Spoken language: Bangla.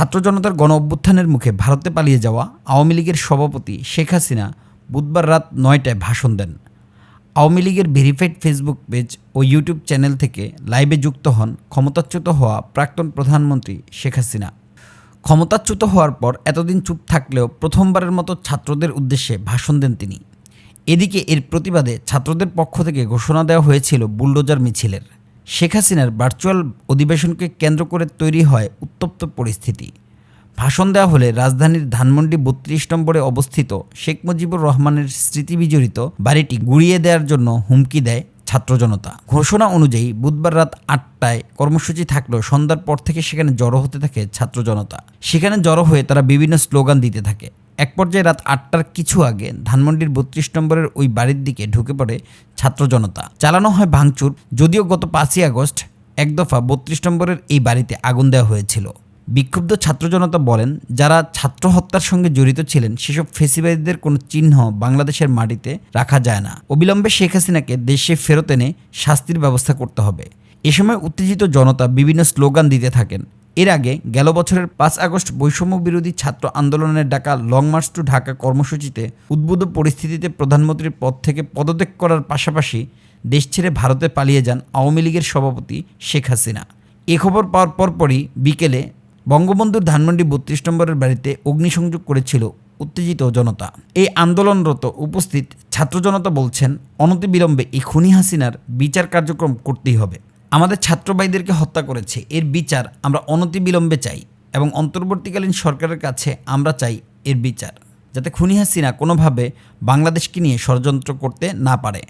ছাত্র জনতার গণ অভ্যুত্থানের মুখে ভারতে পালিয়ে যাওয়া আওয়ামী লীগের সভাপতি শেখ হাসিনা বুধবার রাত নয়টায় ভাষণ দেন। আওয়ামী লীগের ভেরিফাইড ফেসবুক পেজ ও ইউটিউব চ্যানেল থেকে লাইভে যুক্ত হন ক্ষমতাচ্যুত হওয়া প্রাক্তন প্রধানমন্ত্রী শেখ হাসিনা। ক্ষমতাচ্যুত হওয়ার পর এতদিন চুপ থাকলেও প্রথমবারের মতো ছাত্রদের উদ্দেশ্যে ভাষণ দেন তিনি। এদিকে এর প্রতিবাদে ছাত্রদের পক্ষ থেকে ঘোষণা দেওয়া হয়েছিল বুলডোজার মিছিলের। শেখ হাসিনার ভার্চুয়াল অধিবেশনকে কেন্দ্র করে তৈরি হয় উত্তপ্ত পরিস্থিতি। ভাষণ দেওয়া হলে রাজধানীর ধানমন্ডি বত্রিশ নম্বরে অবস্থিত শেখ মুজিবুর রহমানের স্মৃতিবিজড়িত বাড়িটি গুড়িয়ে দেওয়ার জন্য হুমকি দেয় ছাত্র জনতা। ঘোষণা অনুযায়ী বুধবার রাত আটটায় কর্মসূচি থাকলেও সন্ধ্যার পর থেকে সেখানে জড়ো হতে থাকে ছাত্র জনতা। সেখানে জড়ো হয়ে তারা বিভিন্ন স্লোগান দিতে থাকে। এক পর্যায়ে রাত আটটার কিছু আগে ধানমন্ডির বত্রিশ নম্বরের ওই বাড়ির দিকে ঢুকে পড়ে ছাত্র জনতা। চালানো হয় ভাঙচুর, যদিও গত পাঁচই আগস্ট এক দফা বত্রিশ নম্বরের এই বাড়িতে আগুন দেওয়া হয়েছিল। বিক্ষুব্ধ ছাত্র জনতা বলেন, যারা ছাত্র হত্যার সঙ্গে জড়িত ছিলেন, সেসব ফেসিবাদীদের কোনো চিহ্ন বাংলাদেশের মাটিতে রাখা যায় না। অবিলম্বে শেখ হাসিনাকে দেশে ফেরত এনে শাস্তির ব্যবস্থা করতে হবে। এ সময় উত্তেজিত জনতা বিভিন্ন স্লোগান দিতে থাকেন। এর আগে গেল বছরের পাঁচ আগস্ট বৈষম্য বিরোধী ছাত্র আন্দোলনের ডাকা লং মার্চ টু ঢাকা কর্মসূচিতে উদ্বুদ্ধ পরিস্থিতিতে প্রধানমন্ত্রীর পদ থেকে পদত্যাগ করার পাশাপাশি দেশ ছেড়ে ভারতে পালিয়ে যান আওয়ামী লীগের সভাপতি শেখ হাসিনা। এ খবর পাওয়ার পরপরই বিকেলে বঙ্গবন্ধুর ধানমন্ডি বত্রিশ নম্বরের বাড়িতে অগ্নিসংযোগ করেছিল উত্তেজিত জনতা। এই আন্দোলনরত উপস্থিত ছাত্র জনতা বলছেন, অনতিবিলম্বে এই খুনি হাসিনার বিচার কার্যক্রম করতেই হবে। আমাদের ছাত্রবাইদেরকে হত্যা করেছে। এর বিচার আমরা অনতিবিলম্বে চাই এবং অন্তর্বর্তীকালীন সরকারের কাছে আমরা চাই এর বিচার। যাতে খুনি হাসিনা কোনোভাবে বাংলাদেশকে নিয়ে ষড়যন্ত্র করতে না পারে।